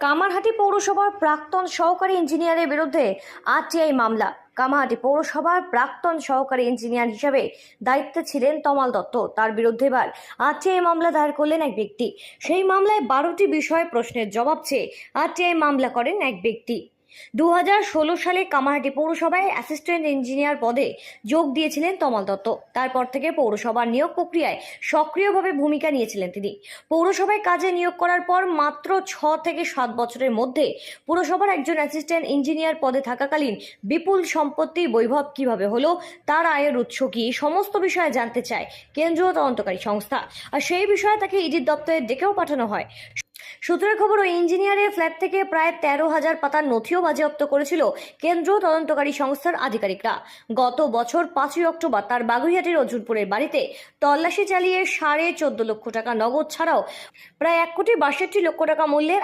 কামারহাটি পৌরসভার প্রাক্তন সহকারী ইঞ্জিনিয়ারের বিরুদ্ধে আরটিআই মামলা। কামারহাটি পৌরসভার প্রাক্তন সহকারী ইঞ্জিনিয়ার হিসাবে দায়িত্বে ছিলেন তমাল দত্ত। তার বিরুদ্ধে এবার আরটিআই মামলা দায়ের করলেন এক ব্যক্তি। সেই মামলায় বারোটি বিষয়ে প্রশ্নের জবাব চেয়ে আরটিআই মামলা করেন এক ব্যক্তি। দুহাজার ষোলো সালে কামারহাটি পৌরসভায় অ্যাসিস্ট্যান্ট ইঞ্জিনিয়ার পদে যোগ দিয়েছিলেন তমাল দত্ত। তারপর থেকে পৌরসভার নিয়োগ প্রক্রিয়ায় সক্রিয়ভাবে ভূমিকা নিয়েছিলেন তিনি। পৌরসভায় কাজে নিয়োগ করার পর মাত্র ছ থেকে সাত বছরের মধ্যে পুরসভার একজন অ্যাসিস্ট্যান্ট ইঞ্জিনিয়ার পদে থাকাকালীন বিপুল সম্পত্তি বৈভব কীভাবে হলো, তার আয়ের উৎস কি, সমস্ত বিষয়ে জানতে চায় কেন্দ্রীয় তদন্তকারী সংস্থা। আর সেই বিষয়ে তাকে ইডির দপ্তরে ডেকেও পাঠানো হয়। সূত্রের খবর, ওই ইঞ্জিনিয়ারের ফ্ল্যাট থেকে প্রায় তেরো হাজার পাতার নথিও বাজেয়াপ্ত করেছিল কেন্দ্রীয় তদন্তকারী সংস্থার আধিকারিকরা। গত বছর পাঁচই অক্টোবর তার বাগুইহাটির অজুরপুরের বাড়িতে তল্লাশি চালিয়ে সাড়ে চোদ্দ লক্ষ টাকা নগদ ছাড়াও প্রায় এক কোটি বাষট্টি লক্ষ টাকা মূল্যের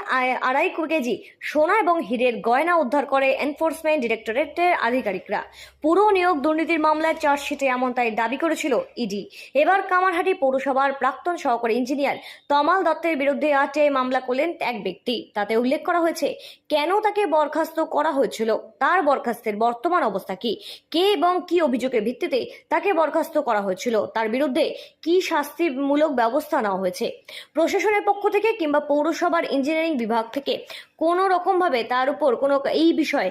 আড়াই কেজি সোনা এবং হীরের গয়না উদ্ধার করে এনফোর্সমেন্ট ডিরেক্টরেটের আধিকারিকরা। পুরো নিয়োগ দুর্নীতির মামলায় চার্জশিটে এমন তাই দাবি করেছিল ইডি। এবার কামারহাটি পৌরসভার প্রাক্তন সহকারী ইঞ্জিনিয়ার তমাল দত্তের বিরুদ্ধে আরটিআই মামলা করলেন এক ব্যক্তি। তাতে উল্লেখ করা হয়েছে, কেন তাকে বরখাস্ত করা হয়েছিল? তার বরখাস্তের বর্তমান অবস্থা কি? কে এবং কি অভিযোগের ভিত্তিতে তাকে বরখাস্ত করা হয়েছিল? তার বিরুদ্ধে কি শাস্তিমূলক ব্যবস্থা নেওয়া হয়েছে? প্রশাসনের পক্ষ থেকে কিংবা পৌরসভার ইঞ্জিনিয়ারিং বিভাগ থেকে কোনো রকমভাবে তার উপর কোনো এই বিষয়ে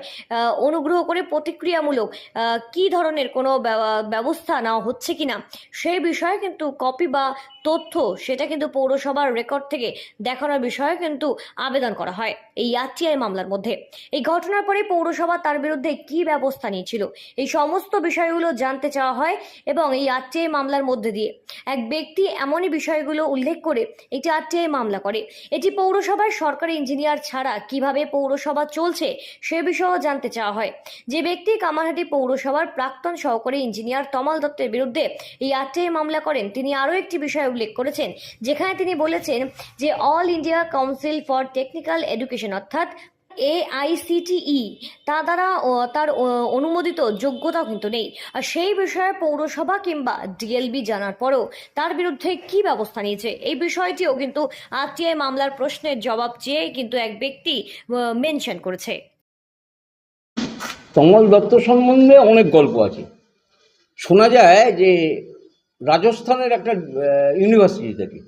অনুগ্রহ করে প্রতিক্রিয়ামূলক কি ধরনের কোনো ব্যবস্থা নেওয়া হচ্ছে কিনা সেই বিষয়ে কিন্তু কপি বা তথ্য সেটা কিন্তু পৌরসভার রেকর্ড থেকে দেখানোর বিষয়ে কিন্তু আবেদন করা হয় এই আরটিআই মামলার মধ্যে। এই ঘটনার পরে পৌরসভা তার বিরুদ্ধে কি ব্যবস্থা নিয়েছিল? এই সমস্ত বিষয়গুলো জানতে চাওয়া হয় এবং এই আরটিআই মামলার মধ্যে দিয়ে এক ব্যক্তি এমনই বিষয়গুলো উল্লেখ করে একটি আরটিআই মামলা করে। এটি পৌরসভার সরকারি ইঞ্জিনিয়ার ছাড়া কীভাবে পৌরসভা চলছে সে বিষয়েও জানতে চাওয়া হয়। যে ব্যক্তি কামারহাটি পৌরসভার প্রাক্তন সহকারী ইঞ্জিনিয়ার তমাল দত্তের বিরুদ্ধে এই আরটিআই মামলা করেন, তিনি আরও একটি বিষয় উল্লেখ করেছেন, যেখানে তিনি বলেছেন যে all India council for technical education অর্থাৎ এআইসিটিই তা দ্বারা তার অনুমোদিত যোগ্যতা কিন্তু নেই। আর সেই বিষয়ে পৌরসভা কিংবা ডিএলবি জানার পরেও তার বিরুদ্ধে কি ব্যবস্থা নিয়েছে, এই বিষয়টিও কিন্তু আরটিআই মামলার প্রশ্নের জবাব চেয়ে কিন্তু এক ব্যক্তি মেনশন করেছে। তমল দত্ত সম্বন্ধে অনেক গল্প আছে। শোনা যায় যে রাজস্থানের একটা ইউনিভার্সিটি থেকে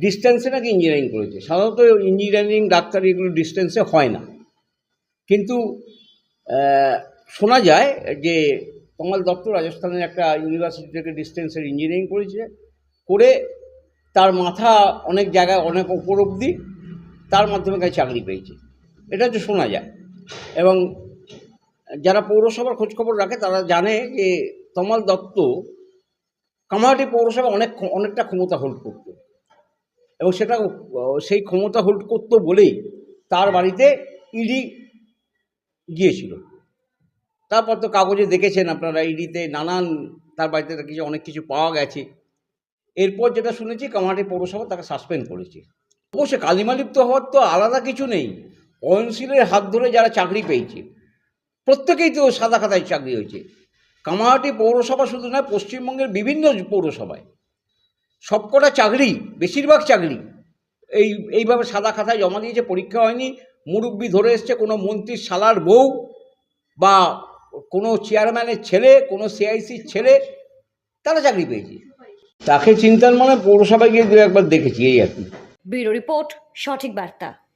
ডিস্টেন্সে নাকি ইঞ্জিনিয়ারিং করেছে। সাধারণত ইঞ্জিনিয়ারিং ডাক্তার এগুলো ডিস্টেন্সে হয় না। কিন্তু শোনা যায় যে তমাল দত্ত রাজস্থানের একটা ইউনিভার্সিটি থেকে ডিস্টেন্সের ইঞ্জিনিয়ারিং করেছে। করে তার মাথা অনেক জায়গায়, অনেক ওপর অবধি তার মাধ্যমে কাছে চাকরি পেয়েছে। এটা হচ্ছে শোনা যায়। এবং যারা পৌরসভার খোঁজখবর রাখে, তারা জানে যে তমাল দত্ত কামাহাটি পৌরসভা অনেক, অনেকটা ক্ষমতা হোল্ড করত। এবং সেটা সেই ক্ষমতা হোল্ড করতো বলেই তার বাড়িতে ইডি গিয়েছিল। তারপর তো কাগজে দেখেছেন আপনারা ইডিতে নানান, তার বাড়িতে কিছু, অনেক কিছু পাওয়া গেছে। এরপর যেটা শুনেছি কামাহাটি পৌরসভা তাকে সাসপেন্ড করেছে। অবশ্য কালিমালিপ্ত হওয়ার তো আলাদা কিছু নেই। অয়নশীলের হাত ধরে যারা চাকরি পেয়েছে, প্রত্যেকেই তো সাদা খাতায় চাকরি হয়েছে। কামাহাটি পৌরসভা শুধু নয়, পশ্চিমবঙ্গের বিভিন্ন পৌরসভায় সবকটা চাকরি, বেশিরভাগ চাকরি, এই, এইভাবে সাদা খাতায় জমা দিয়েছে, পরীক্ষা হয়নি। মুরব্বি ধরে এসছে কোনো মন্ত্রীর শালার বউ বা কোনো চেয়ারম্যানের ছেলে, কোনো সিআইসির ছেলে, তারা চাকরি পেয়েছে। তাকে চিন্তার মানে পৌরসভায় গিয়ে দু একবার দেখেছি, এই আর কি। ব্যুরো রিপোর্ট, সঠিক বার্তা।